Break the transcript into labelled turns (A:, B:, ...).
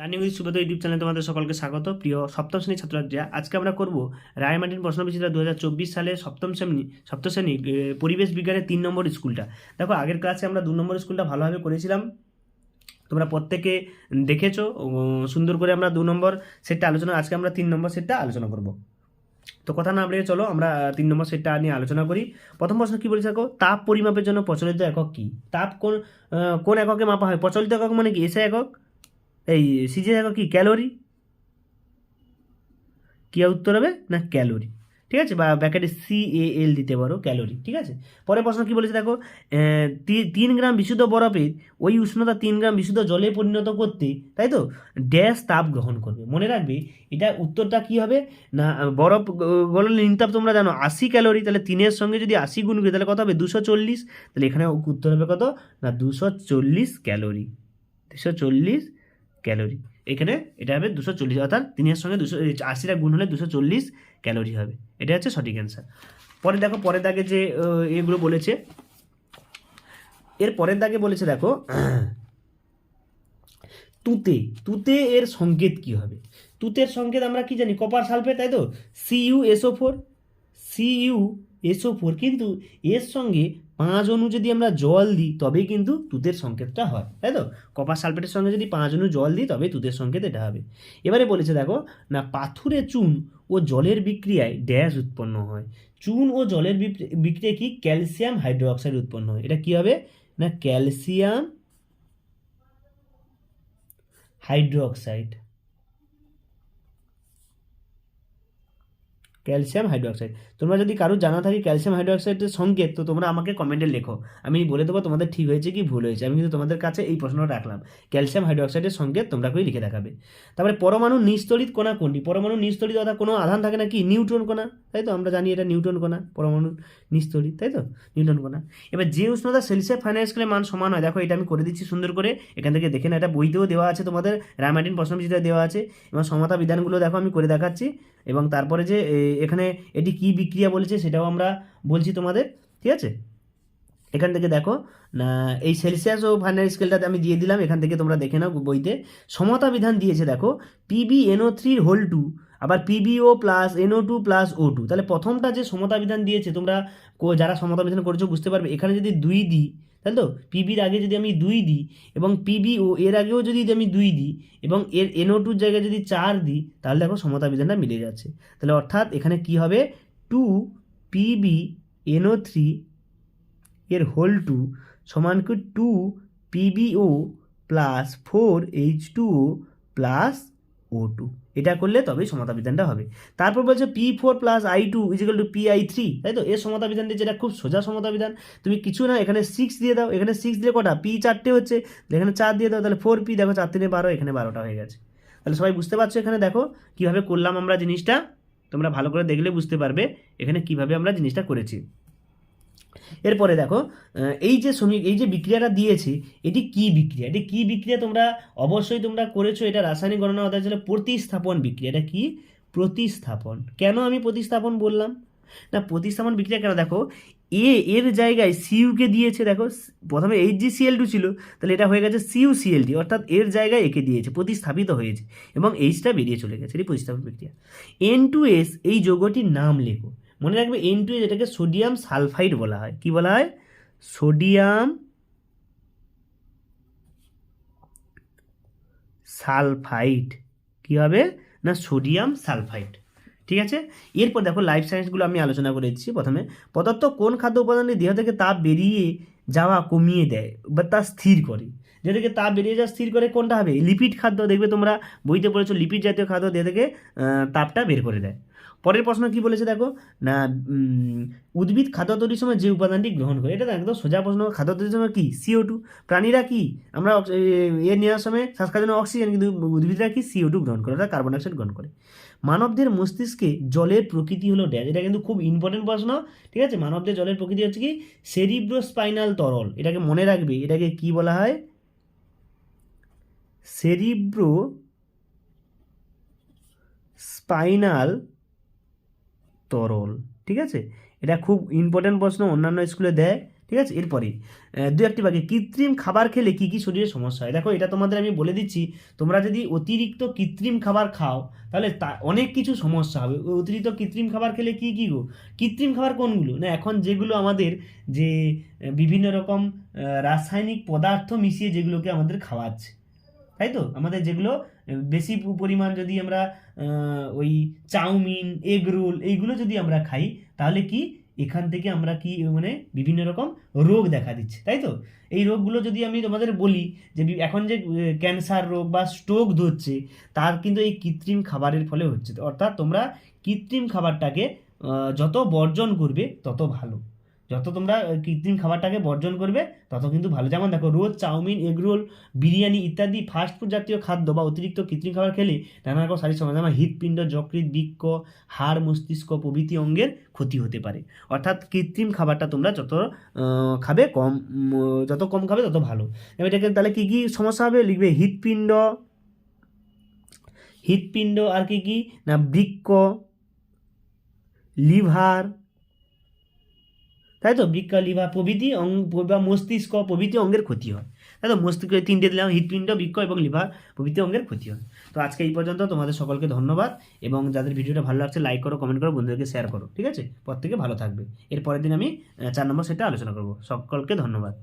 A: Running with Subrata YouTube চ্যানেলে তোমাদের সকলকে স্বাগত। প্রিয় সপ্তম শ্রেণির ছাত্রছাত্রীরা, আজকে আমরা করব রায়মার্টিন প্রশ্নবিচিত্রা দু হাজার চব্বিশ সালে সপ্তম শ্রেণি সপ্তম শ্রেণি পরিবেশ বিজ্ঞানের তিন নম্বর স্কুলটা। দেখো, আগের ক্লাসে আমরা দু নম্বর স্কুলটা ভালোভাবে করেছিলাম। তোমরা প্রত্যেকে দেখেছ সুন্দর করে আমরা দু নম্বর সেটটা আলোচনা, আজকে আমরা তিন নম্বর সেটটা আলোচনা করব। তো কথা না বলে চলো, আমরা তিন নম্বর সেটটা নিয়ে আলোচনা করি। প্রথম প্রশ্ন কি বলেছে দেখো, তাপ পরিমাপের জন্য প্রচলিত একক কি? তাপ কোন কোন এককে মাপা হয়? প্রচলিত একক মানে কি? এসে একক? এই সিজে একক কি, ক্যালোরি? কি উত্তর হবে? না, ক্যালোরি। ঠিক আছে? বা ব্যাকেটে সি এ এল দিতে পারো, ক্যালোরি। ঠিক আছে? পরের প্রশ্ন কি বলেছে দেখো? তিন গ্রাম বিশুদ্ধ বরফের ওই উষ্ণতা তিন গ্রাম বিশুদ্ধ জলে পরিণত করতে, তাই তো? ড্যাশ তাপ গ্রহণ করবে। মনে রাখবে, এটা উত্তরটা কি হবে? না, বরফ গলনের নিমতাপ তোমরা জানো, আশি ক্যালোরি, তাহলে তিনের সঙ্গে যদি আশি গুণ করি, তাহলে কত হবে? দুশো চল্লিশ। তাহলে এখানে উত্তর হবে কত? না, দুশো চল্লিশ ক্যালোরি। দুশো চল্লিশ ক্যালোরি। এখানে এটা হবে দুশো চল্লিশ, অর্থাৎ তিনের সঙ্গে দুশো আশিটা গুণ হলে দুশো চল্লিশ ক্যালোরি হবে। এটা হচ্ছে সঠিক অ্যান্সার পরে দেখো, পরের দাগে যে এগুলো বলেছে, এর পরের দাগে বলেছে দেখো, তুতে তুতে এর সংকেত কি হবে? তুতের সংকেত আমরা কি জানি? কপার সালফেট, তাই তো? C U S O four C U S O four কিন্তু এর সঙ্গে পাঁচ অণু যদি আমরা জল দিই, তবেই কিন্তু তুতের সংকেতটা হয়, তাই তো? কপার সালফেটের সঙ্গে যদি পাঁচ অণু জল দিই, তবেই তুতের সংকেত এটা হবে। এবারে বলেছে দেখো, না, পাথুরে চুন ও জলের বিক্রিয়ায় ড্যাশ উৎপন্ন হয়। চুন ও জলের বিক্রিয়ায় কি? ক্যালসিয়াম হাইড্রোক্সাইড উৎপন্ন হয়। এটা কি হবে? না, ক্যালসিয়াম হাইড্রোক্সাইড। Calcium hydroxide. তোমরা যদি কারও জানা থাকে ক্যালসিয়াম হাইড্রোক্সাইডের সংকেত তো তোমরা আমাকে কমেন্টে লেখো। আমি বলে দেবো তোমাদের ঠিক হয়েছে কি ভুল হয়েছে। আমি কিন্তু তোমাদের কাছে এই প্রশ্নটা রাখলাম। ক্যালসিয়াম হাইড্রোক্সাইডের সংকেত তোমরা করে লিখে দেখাবে? তারপরে পরমাণু নিস্তরিত কণা কোনটি? পরমাণু নিস্তরিত অর্থাৎ কোনো আধান থাকে না কি নিউট্রন কোনা তাই তো? আমরা জানি এটা নিউট্রন কণা, পরমাণু নিস্তরিত তাই তো? নিউট্রন কণা। এবার যে উষ্ণতা সেলসিয়াস ফাইনাল স্কেলের মান সমান হয়, দেখো এটা আমি করে দিচ্ছি সুন্দর করে। এখান থেকে দেখে না এটা বইতেও দেওয়া আছে তোমাদের, রামায়ণ প্রশ্নবিচিত্রা দেওয়া আছে। এবং সমতা বিধানগুলো দেখো আমি করে দেখাচ্ছি। এবং তারপরে যে এখানে এটি কি বিক্রিয়া বলেছে সেটাও আমরা বলছি তোমাদের, ঠিক আছে? এখান থেকে দেখো এই সেলসিয়াস ও ফাইনাল স্কেলটাতে আমি দিয়ে দিলাম, এখান থেকে তোমরা দেখে নাও বইতে। সমতা বিধান দিয়েছে, দেখো পিবি এনও থ্রির হোল টু আবার P B O plus N O two plus O two তাহলে প্রথমটা যে সমতা বিধান দিয়েছে, তোমরা যারা সমতা বিধান করেছ বুঝতে পারবে। এখানে যদি দুই দিই তাই তো পিবির আগে যদি আমি দুই দিই এবং পিবি ও এর আগেও যদি আমি দুই দিই এবং এর এনও টুর জায়গায় যদি চার দিই, তাহলে দেখো সমতা বিধানটা মিলে যাচ্ছে। তাহলে অর্থাৎ এখানে কি হবে? Two P B N O three এর হোল টু সমান কি two P B O plus four H two plus O two এটা করলে তবেই সমতা বিধানটা হবে। তারপর বলছে P four plus I two equal two P I three তাই তো? এর সমতা বিধান দিয়ে যেটা খুব সোজা সমতা বিধান তুমি কিছু না, এখানে সিক্স দিয়ে দাও। এখানে সিক্স দিয়ে কটা? পি চারটে হচ্ছে। এখানে চার দিয়ে দাও, তাহলে ফোর পি দেখো চার তিনে বারো, এখানে বারোটা হয়ে গেছে। তাহলে সবাই বুঝতে পারছ এখানে? দেখো কীভাবে করলাম আমরা জিনিসটা। তোমরা ভালো করে দেখলে বুঝতে পারবে এখানে কীভাবে আমরা জিনিসটা করেছি। এরপরে দেখো এই যে শ্রমিক, এই যে বিক্রিয়াটা দিয়েছে, এটি কি বিক্রিয়া? এটি কি বিক্রিয়া তোমরা অবশ্যই তোমরা করেছ, এটা রাসায়নিক গণনা অর্থাৎ ছিল প্রতিস্থাপন বিক্রিয়া। এটা কি? প্রতিস্থাপন। কেন আমি প্রতিস্থাপন বললাম? না, প্রতিস্থাপন বিক্রিয়া কেন? দেখো, এ, এর জায়গায় সিইউকে দিয়েছে, দেখো প্রথমে এইচ জি সিএল টু ছিল, তাহলে এটা হয়ে গেছে সিইউ সিএলটি অর্থাৎ এর জায়গায় একে দিয়েছে, প্রতিস্থাপিত হয়েছে, এবং এইচটা বেরিয়ে চলে গেছে, এটি প্রতিস্থাপন বিক্রিয়া। এন টু এস, এই যৌগটির নাম লেখো। মনে রাখবে এন টু এটাকে সোডিয়াম সালফাইড বলা হয়। কি বলা হয়? সোডিয়াম সালফাইড কি হবে? না সোডিয়াম সালফাইড ঠিক আছে? এরপর দেখো লাইফ সায়েন্সগুলো আমি আলোচনা করে দিচ্ছি প্রথমে। পদার্থ কোন খাদ্য উপাদানের দেহ থেকে তাপ বেরিয়ে যাওয়া কমিয়ে দেয় বা তা স্থির করে। যে থেকে তাপ বেরিয়ে যাওয়া স্থির করে কোনটা হবে? লিপিড খাদ্য। দেখবে তোমরা বইতে পড়েছো লিপিড জাতীয় খাদ্য দেহ থেকে তাপটা বের করে দেয়। পরের প্রশ্ন কি বলেছে দেখো? না উদ্ভিদ খাদ্য তৈরির সময় যে উপাদানটি গ্রহণ করে, এটা একদম সোজা প্রশ্ন। খাদ্য তৈরির সময় কী? সিও টু প্রাণীরা কি? আমরা এ- নেওয়ার সময় শ্বাসকার জন্য অক্সিজেন কিন্তু উদ্ভিদরা কি? সিও টু গ্রহণ করে, অর্থাৎ কার্বন ডাইঅক্সাইড গ্রহণ করে। মানবদের মস্তিষ্কে জলের প্রকৃতি হলো ড্যাশ। এটা কিন্তু খুব ইম্পর্টেন্ট প্রশ্ন, ঠিক আছে? মানবদের জলের প্রকৃতি হচ্ছে কি? সেরিব্রোস্পাইনাল তরল। এটাকে মনে রাখবে। এটাকে কি বলা হয়? সেরিব্রো স্পাইনাল তরল, ঠিক আছে? এটা খুব ইম্পর্ট্যান্ট প্রশ্ন, অন্যান্য স্কুলে দেয়, ঠিক আছে? এরপরে দু একটি বাকি কৃত্রিম খাবার খেলে কী কী শরীরে সমস্যা হয়? দেখো, এটা তোমাদের আমি বলে দিচ্ছি, তোমরা যদি অতিরিক্ত কৃত্রিম খাবার খাও, তাহলে তা, অনেক কিছু সমস্যা হবে। অতিরিক্ত কৃত্রিম খাবার খেলে কী কী গো? কৃত্রিম খাবার কোনগুলো? না, এখন যেগুলো আমাদের যে বিভিন্ন রকম রাসায়নিক পদার্থ মিশিয়ে যেগুলোকে আমাদের খাওয়াচ্ছে। তাই তো? আমাদের যেগুলো বেশি পরিমাণ যদি আমরা ওই চাউমিন এগ রোল এইগুলো যদি আমরা খাই, তাহলে কি এখান থেকে আমরা কি মানে বিভিন্ন রকম রোগ দেখা দিচ্ছে, তাই তো? এই রোগগুলো যদি আমি তোমাদের বলি, যে এখন যে ক্যান্সার রোগ বা স্ট্রোক ধরছে, তার কিন্তু এই কৃত্রিম খাবারের ফলে হচ্ছে। অর্থাৎ তোমরা কৃত্রিম খাবারটাকে যত বর্জন করবে, তত ভালো। যত তোমরা কৃত্রিম খাবারটাকে বর্জন করবে, তত কিন্তু ভালো। যেমন দেখো, রোজ চাউমিন এগরোল বিরিয়ানি ইত্যাদি ফাস্টফুড জাতীয় খাদ্য বা অতিরিক্ত কৃত্রিম খাবার খেলে নানা রকম শারীরিক সমস্যা, যেমন হৃৎপিণ্ড, যকৃৎ বৃক্ষ হাড়, মস্তিষ্ক, প্রভৃতি অঙ্গের ক্ষতি হতে পারে। অর্থাৎ কৃত্রিম খাবারটা তোমরা যত খাবে কম যত কম খাবে তত ভালো। এবার এটাকে তাহলে কী কী সমস্যা হবে? লিখবে হৃৎপিণ্ড হৃৎপিণ্ড আর কি কি? না বৃক্ষ লিভার তাই তো? বৃক্ষ লিভার প্রভৃতি অঙ্গ বা মস্তিষ্ক প্রভৃতি অঙ্গের ক্ষতি হয়। তাই তো? মস্তিষ্ক তিনটে দিলাম, হৃৎপিণ্ড বৃক্ষ এবং লিভার প্রভৃতি অঙ্গের ক্ষতি হয়। তো আজকে এই পর্যন্ত তোমাদের সকলকে ধন্যবাদ এবং যাদের ভিডিওটা ভালো লাগছে লাইক করো কমেন্ট করো, বন্ধুদেরকে শেয়ার করো, ঠিক আছে? প্রত্যেকে ভালো থাকবে। এর পরের দিন আমি চার নম্বর সেটা আলোচনা করব। সকলকে ধন্যবাদ।